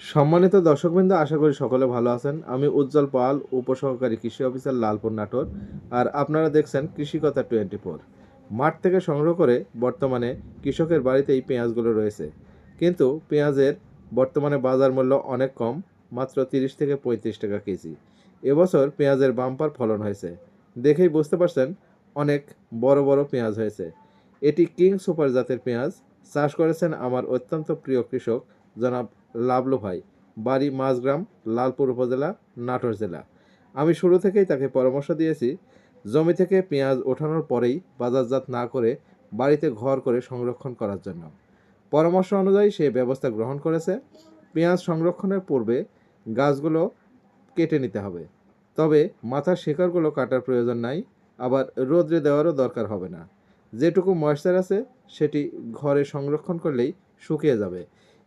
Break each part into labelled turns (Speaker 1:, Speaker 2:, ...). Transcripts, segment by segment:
Speaker 1: সম্মানিত দর্শকবৃন্দ, আশা করি সকলে ভালো আছেন। আমি উজ্জ্বল পাল, উপসহকারী কৃষি অফিসার, লালপুর নাটোর। আর আপনারা দেখছেন কৃষিকথা টোয়েন্টি ফোর মাঠ থেকে সংগ্রহ করে বর্তমানে কৃষকের বাড়িতে এই পেঁয়াজগুলো রয়েছে। কিন্তু পেঁয়াজের বর্তমানে বাজার মূল্য অনেক কম, মাত্র তিরিশ থেকে পঁয়ত্রিশ টাকা কেজি। এবছর পেঁয়াজের বাম্পার ফলন হয়েছে। দেখেই বুঝতে পারছেন অনেক বড় বড় পেঁয়াজ হয়েছে। এটি কিং সুপার জাতের পেঁয়াজ। চাষ করেছেন আমার অত্যন্ত প্রিয় কৃষক জনাব লাবলু ভাই, বাড়ি মাঝগ্রাম, লালপুর উপজেলা, নাটোর জেলা। আমি শুরু থেকেই তাকে পরামর্শ দিয়েছি, জমি থেকে পেঁয়াজ ওঠানোর পরেই বাজারজাত না করে বাড়িতে ঘর করে সংরক্ষণ করার জন্য। পরামর্শ অনুযায়ী সে ব্যবস্থা গ্রহণ করেছে। পেঁয়াজ সংরক্ষণের পূর্বে গাছগুলো কেটে নিতে হবে। তবে মাথার শিকড়গুলো কাটার প্রয়োজন নাই, আবার রোদ্রে দেওয়ারও দরকার হবে না। যেটুকু ময়েশ্চার আছে, সেটি ঘরে সংরক্ষণ করলেই শুকিয়ে যাবে।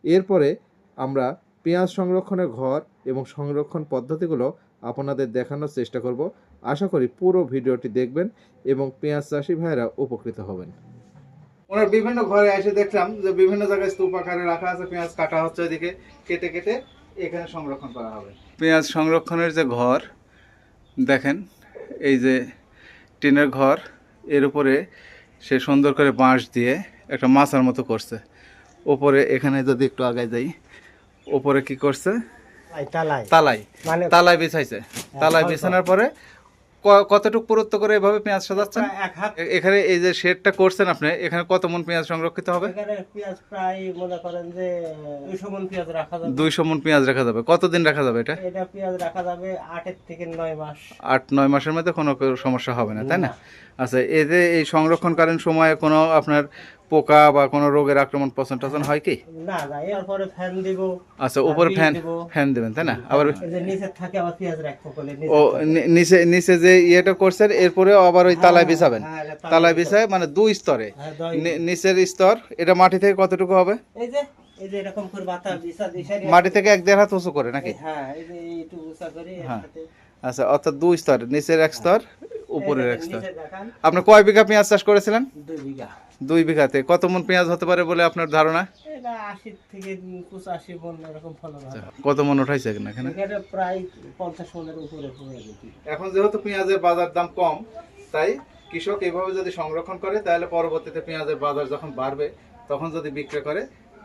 Speaker 1: এরপরে আমরা পেঁয়াজ সংরক্ষণের ঘর এবং সংরক্ষণ পদ্ধতিগুলো আপনাদের দেখানোর চেষ্টা করব। আশা করি পুরো ভিডিওটি দেখবেন এবং পেঁয়াজ চাষি ভাইরা উপকৃত হবেন। ওনার বিভিন্ন ঘরে এসে দেখলাম যে বিভিন্ন জায়গায় স্তূপ আকারে রাখা আছে পেঁয়াজ কাটা হচ্ছে এদিকে কেটে কেটে এখানে সংরক্ষণ করা হবে।
Speaker 2: পেঁয়াজ সংরক্ষণের যে ঘর দেখেন এই যে টিনের ঘর এর উপরে সে সুন্দর করে বাঁশ দিয়ে একটা মাচার মতো করছে। ওপরে এখানে যদি একটু আগায় যাই ওপরে কি করছে?
Speaker 3: তালাই
Speaker 2: তালাই।
Speaker 3: মানে
Speaker 2: বিছাইছে। তালাই
Speaker 3: হয়,
Speaker 2: বিছানোর পরে কতটুকু পুরুত্ব করে এভাবে পেঁয়াজ সাজাচ্ছেন? এখানে এই যে শেডটা করছেন আপনি এখানে কত মন পেঁয়াজ সংরক্ষিত হবে?
Speaker 3: দুইশো মন পেঁয়াজ রাখা যাবে।
Speaker 2: দুইশো রাখা যাবে। কতদিন রাখা যাবে এটা?
Speaker 3: এটা পেঁয়াজ রাখা যাবে আটের থেকে নয় মাস।
Speaker 2: আট নয় মাসের মধ্যে কোনো কোনো সমস্যা হবে না তাই না। আচ্ছা এতে এই সংরক্ষণকালীন সময়ে কোনো আপনার পোকা বা কোনো রোগের আক্রমণ পছন্দ টছন হয় কি?
Speaker 3: না না এরপরে ফ্যান দিব
Speaker 2: আচ্ছা উপরে ফ্যান ফ্যান দেবেন তাই না? আবার
Speaker 3: এই যে নিচে থাকে আবার পেঁয়াজ রাখব বলে নিচে
Speaker 2: ও নিচে নিচে যে ইয়েটা করছেন এরপরেও আবার ওই তালায় বিছাবেন
Speaker 3: হ্যাঁ,
Speaker 2: তালায় বিছায় মানে দুই স্তরে?
Speaker 3: হ্যাঁ,
Speaker 2: নিচের স্তর এটা মাটি থেকে কতটুকু হবে?
Speaker 3: এই যে এই যে এরকম করে বাতা বিছা দিশারি
Speaker 2: মাটি থেকে এক দেড় হাত উঁচু করে নাকি?
Speaker 3: হ্যাঁ
Speaker 2: হ্যাঁ। আচ্ছা অর্থাৎ দুই স্তর নিচের এক স্তর উপরের
Speaker 3: দেখান
Speaker 2: আপনি কয় বিঘা পেঁয়াজ চাষ করেছিলেন?
Speaker 3: দুই
Speaker 2: বিঘাতে। কত মন পেঁয়াজ হতে পারে বলে আপনার ধারণা?
Speaker 3: হয়।
Speaker 2: কত মন উঠাইছে এখানে?
Speaker 3: প্রায় পঞ্চাশ মনের উপরে
Speaker 1: এখন যেহেতু পেঁয়াজের বাজার দাম কম তাই কৃষক এইভাবে যদি সংরক্ষণ করে তাহলে পরবর্তীতে পেঁয়াজের বাজার যখন বাড়বে তখন যদি বিক্রি করে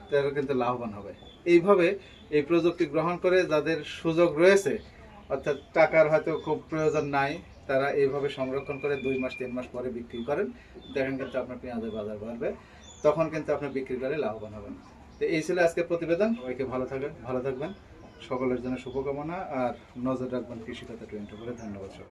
Speaker 1: তাহলে কিন্তু লাভবান হবে। এইভাবে এই প্রযুক্তি গ্রহণ করে যাদের সুযোগ রয়েছে অর্থাৎ টাকার হয়তো খুব প্রয়োজন নাই তারা এইভাবে সংরক্ষণ করে দুই মাস, তিন মাস পরে বিক্রি করেন, দেখেন কিন্তু আপনার পেঁয়াজের বাজার বাড়বে, তখন কিন্তু আপনি বিক্রি করে লাভবান হবেন তো এই ছিল আজকের প্রতিবেদন, সবাইকে ভালো থাকবেন ভালো থাকবেন, সকলের জন্য শুভকামনা, আর নজর রাখবেন কৃষিকতা টোয়েন্টি করে ধন্যবাদ।